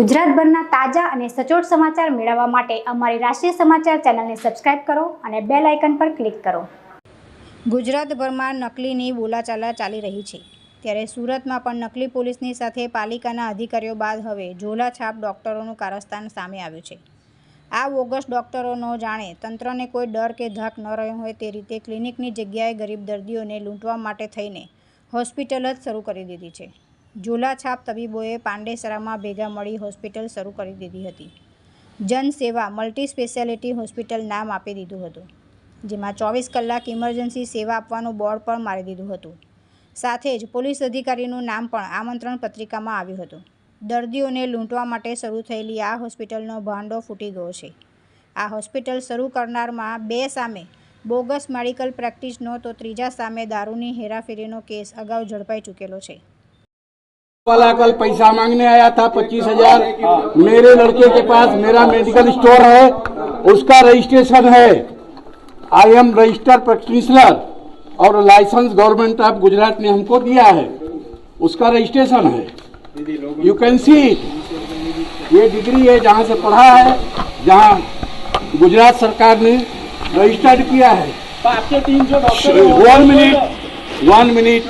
ગુજરાતભરના તાજા અને સચોટ સમાચાર મેળવવા માટે અમારી રાષ્ટ્રીય સમાચાર ચેનલને સબસ્ક્રાઇબ કરો અને બેલ આઇકન પર ક્લિક કરો. ગુજરાતભરમાં નકલીની બોલાચાલા ચાલી રહી છે. ત્યારે સુરતમાં પણ નકલી પોલીસની સાથે પાલિકાના અધિકારીઓ બાદ હવે ઝોલાછાપ ડોક્ટરોનું કારસ્તાન સામે આવ્યું છે. આ બોગસ ડોક્ટરોનો જાણે તંત્રને કોઈ ડર કે ધાક ન રહ્યો હોય તે રીતે ક્લિનિકની જગ્યાએ ગરીબ દર્દીઓને લૂંટવા માટે થઈને હોસ્પિટલ જ શરૂ કરી દીધી છે. ઝોલા છાપ તબીબોએ પાંડેસરામાં ભેગા મળી હોસ્પિટલ શરૂ કરી દીધી હતી. જનસેવા મલ્ટી સ્પેશિયાલિટી હોસ્પિટલ નામ આપી દીધું હતું, જેમાં ચોવીસ કલાક ઇમરજન્સી સેવા આપવાનું બોર્ડ પણ મારી દીધું હતું. સાથે જ પોલીસ અધિકારીનું નામ પણ આમંત્રણ પત્રિકામાં આવ્યું હતું. દર્દીઓને લૂંટવા માટે શરૂ થયેલી આ હોસ્પિટલનો ભાંડો ફૂટી ગયો છે. આ હોસ્પિટલ શરૂ કરનારમાં બે સામે બોગસ મેડિકલ પ્રેક્ટિસનો તો ત્રીજા સામે દારૂની હેરાફેરીનો કેસ અગાઉ ઝડપાઈ ચૂકેલો છે. वाला कल पैसा मांगने आया था पच्चीस हज़ार। मेरे लड़के के पास मेरा मेडिकल स्टोर है उसका रजिस्ट्रेशन है। आई एम रजिस्टर्ड प्रैक्टिशनर और लाइसेंस गवर्नमेंट ऑफ़ गुजरात ने हमको दिया है। उसका रजिस्ट्रेशन है। यू कैन सी ये डिग्री है जहाँ से पढ़ा है जहाँ गुजरात सरकार ने रजिस्टर्ड किया है। तो आपके टीम जो doctor one minute one minute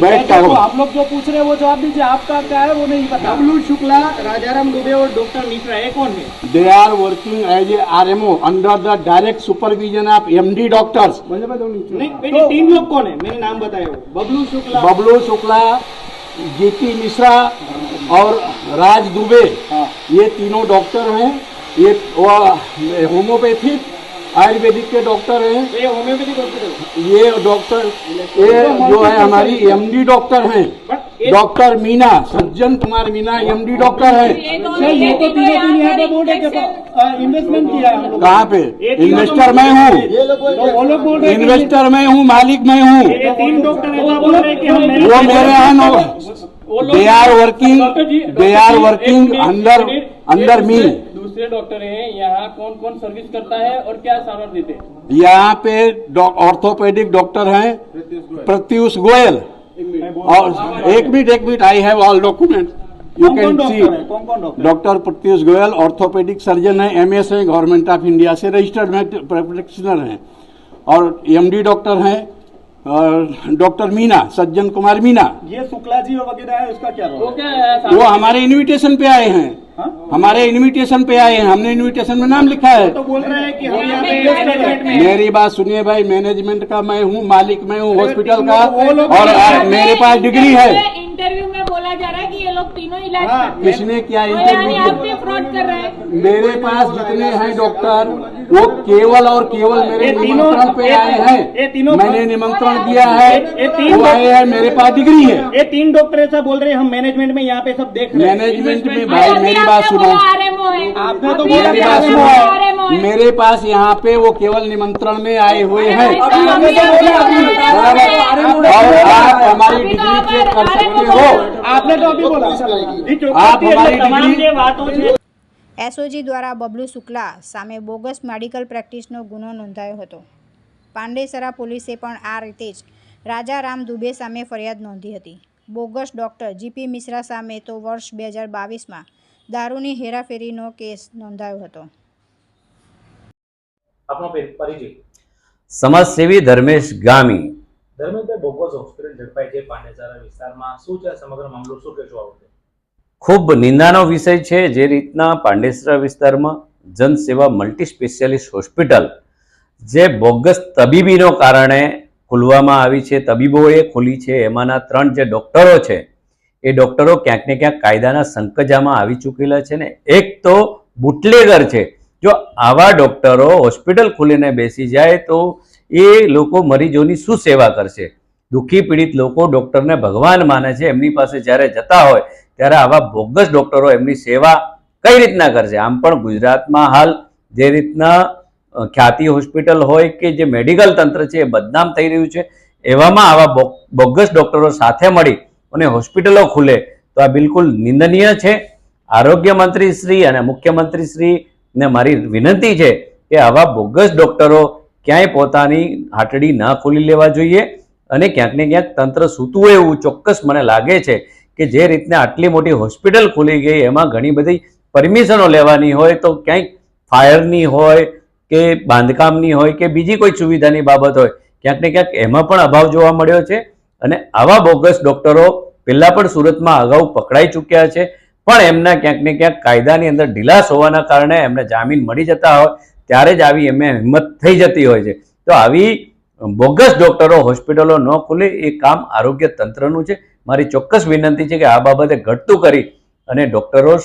बैठता हूँ आप लोग जो पूछ रहे हैं वो जवाब दीजिए। आपका क्या है वो नहीं पता। डब्लू शुक्ला राजाराम दुबे और डॉक्टर मिश्रा ये कौन है? They are working as a RMO under the direct supervision of MD doctors. नहीं पहले तीन लोग कौन है? मैंने नाम बताया बबलू शुक्ला। बबलू शुक्ला जीती मिश्रा और राज दुबे। ये तीनों डॉक्टर हैं। ये होम्योपैथिक आयुर्वेदिक के डॉक्टर हैं। ये होम्योपैथिक हॉस्पिटल ये डॉक्टर ये जो है हमारी एमडी डॉक्टर हैं। Doctor Meena Sajjan Kumar Meena MD doctor हैं। ये तो तीनों तीन यहाँ पे बोल रहे कि इन्वेस्टमेंट किया है कहाँ पे? इन्वेस्टर मैं हूँ। तो वो लोग बोल रहे हैं कि इन्वेस्टर मैं हूँ मालिक मैं हूँ। ये तीन डॉक्टर ऐसा बोल रहे हैं कि हम वो मेरे हैं they are working they are working under under me दूसरे डॉक्टर हैं यहाँ कौन कौन सर्विस करता है और क्या सामान देते हैं? यहाँ पे ऑर्थोपेडिक डॉक्टर हैं प्रत्युष गोयल। और एक मिनट एक minute I have all document you can है? See doctor doctor Pratyush Goyal orthopaedic surgeon है एमएस है गवर्नमेंट ऑफ़ इंडिया से रजिस्टर्ड प्रैक्टिशनर हैं। और एमडी डॉक्टर हैं। डॉक्टर मीना सज्जन कुमार मीना। ये शुक्ला जी वगैरह है उसका क्या वो रोल है? क्या है वो हमारे इनविटेशन पे आए हैं। हा? हमारे इनविटेशन पे आए हैं। हमने इनविटेशन में नाम लिखा है। तो बोल रहे हैं कि हम यहाँ पे मेरी बात सुनिए भाई मैनेजमेंट का मैं हूँ मालिक मैं हूँ हॉस्पिटल का। और मेरे पास डिग्री है। में बोला जा रहा है कि ये लोग तीनों इलाज हाँ, किसने क्या तो यानी आप भी फ्रॉड कर रहे हैं। मेरे पास जितने हैं डॉक्टर वो केवल और केवल मेरे निमंत्रण पे आए हैं। मैंने निमंत्रण दिया है ये तीन वो आए हैं मेरे पास डिग्री है। ये तीन डॉक्टर ऐसा बोल रहे हैं हम मैनेजमेंट में यहाँ पे सब देख रहे हैं। मैनेजमेंट में भाई मेरी बात सुनो। आपने तो बोला। मेरे पास यहाँ पे वो केवल निमंत्रण में आए हुए हैं। તમારી ડિગ્રી ચેક કરી શકો છો. આપને તો અભી બોલા આપ અમારી ડિગ્રી વાતો છે. એસઓજી દ્વારા બબલુ શુક્લા સામે બોગસ મેડિકલ પ્રેક્ટિસનો ગુનો નોંધાયો હતો. પાંડેસરા પોલીસે પણ આ રીતે જ રાજારામ દુબે સામે ફરિયાદ નોંધી હતી. બોગસ ડોક્ટર જીપી મિશ્રા સામે તો વર્ષ બે હજાર બાવીસમાં દારૂની હેરાફેરીનો કેસ નોંધાયો હતો. સમાજસેવી ધર્મેશ ગામી. ધર્મેશભાઈ બોગસ હોસ્પિટલ ઝડપાઈ છે, પાંડેસરા વિસ્તારમાં. શું છે સમગ્ર મામલો? શું કહેશો આ ખૂબ નિંદાનો વિષય છે જે રીતના પાંડેસરા વિસ્તારમાં જનસેવા મલ્ટી સ્પેશિયાલિસ્ટ હોસ્પિટલ, જે બોગસ તબીબીનો કારણે ખોલવામાં આવી છે તબીબોએ ખોલી છે, એમાંના ત્રણ જે ડૉક્ટરો છે, એ ડૉક્ટરો ક્યાંક ને ક્યાંક કાયદાના સંકજામાં આવી ચૂકેલા છે ને એક તો બુટલેગર છે. જો આવા ડૉક્ટરો હોસ્પિટલ ખોલીને બેસી જાય તો એ લોકો મરીજોની શું સેવા કરશે? દુઃખી પીડિત લોકો ડૉક્ટરને ભગવાન માને છે. એમની પાસે જ્યારે જતા હોય, ત્યારે આવા બોગસ ડૉક્ટરો એમની સેવા કઈ રીતના કરશે? આમ પણ ગુજરાતમાં હાલ જે રીતના ખ્યાતિ હોસ્પિટલ હોય કે જે મેડિકલ તંત્ર છે એ બદનામ થઈ રહ્યું છે. એવામાં આવા બોગસ ડૉક્ટરો સાથે મળી અને હોસ્પિટલો ખુલે, તો આ બિલકુલ નિંદનીય છે. આરોગ્ય મંત્રી શ્રી અને મુખ્યમંત્રી શ્રી મારી વિનંતી છે કે આવા બોગસ ડૉક્ટરો ક્યાંય પોતાની હાટડી ના ખોલી લેવા જોઈએ અને ક્યાંક ને ક્યાંક તંત્ર સૂતું હોય એવું ચોક્કસ મને લાગે છે કે જે રીતના આટલી મોટી હોસ્પિટલ ખુલી ગઈ, એમાં ઘણી બધી પરમિશનો લેવાની હોય તો ક્યાંક ફાયરની હોય કે બાંધકામની હોય કે બીજી કોઈ સુવિધાની બાબત હોય, ક્યાંક ને ક્યાંક એમાં પણ અભાવ જોવા મળ્યો છે અને આવા બોગસ ડોક્ટરો પહેલાં પણ સુરતમાં અગાઉ પકડાઈ ચૂક્યા છે, પણ એમના ક્યાંક ને ક્યાંક કાયદાની અંદર ઢીલાસ હોવાના કારણે એમને જામીન મળી જતા હોય ત્યારે જ આવી એમને હિંમત થઈ જતી હોય છે. તો આવી બોગસ ડોક્ટરો હોસ્પિટલો ન ખુલે એ કામ આરોગ્ય તંત્રનું છે. મારી ચોક્કસ વિનંતી છે કે આ બાબતે ઘટતું કરી અને ડોક્ટરો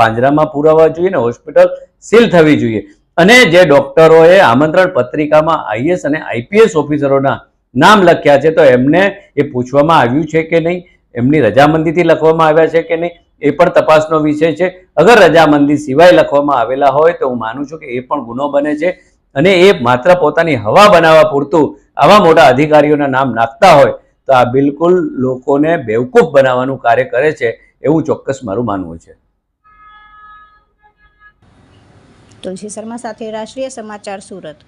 પાંજરામાં પુરાવા જોઈએ ને હોસ્પિટલ સીલ થવી જોઈએ. અને જે ડોક્ટરોએ આમંત્રણ પત્રિકામાં આઈએસ અને આઈપીએસ ઓફિસરોના નામ લખ્યા છે તો એમને એ પૂછવામાં આવ્યું છે કે નહીં? એમની રજામંદીથી લખવામાં આવ્યા છે કે નહીં? એ પણ તપાસનો વિષય છે. અગર રજામંદી સિવાય લખવામાં આવેલા હોય તો હું માનું છું કે એ પણ ગુનો બને છે અને એ માત્ર પોતાની હવા બનાવવા પૂરતું આવા મોટા અધિકારીઓના નામ નાખતા હોય તો આ બિલકુલ લોકોને બેવકૂફ બનાવવાનું કાર્ય કરે છે એવું ચોક્કસ મારું માનવું છે. તુલસી શર્મા સાથે રાષ્ટ્રીય સમાચાર સુરત.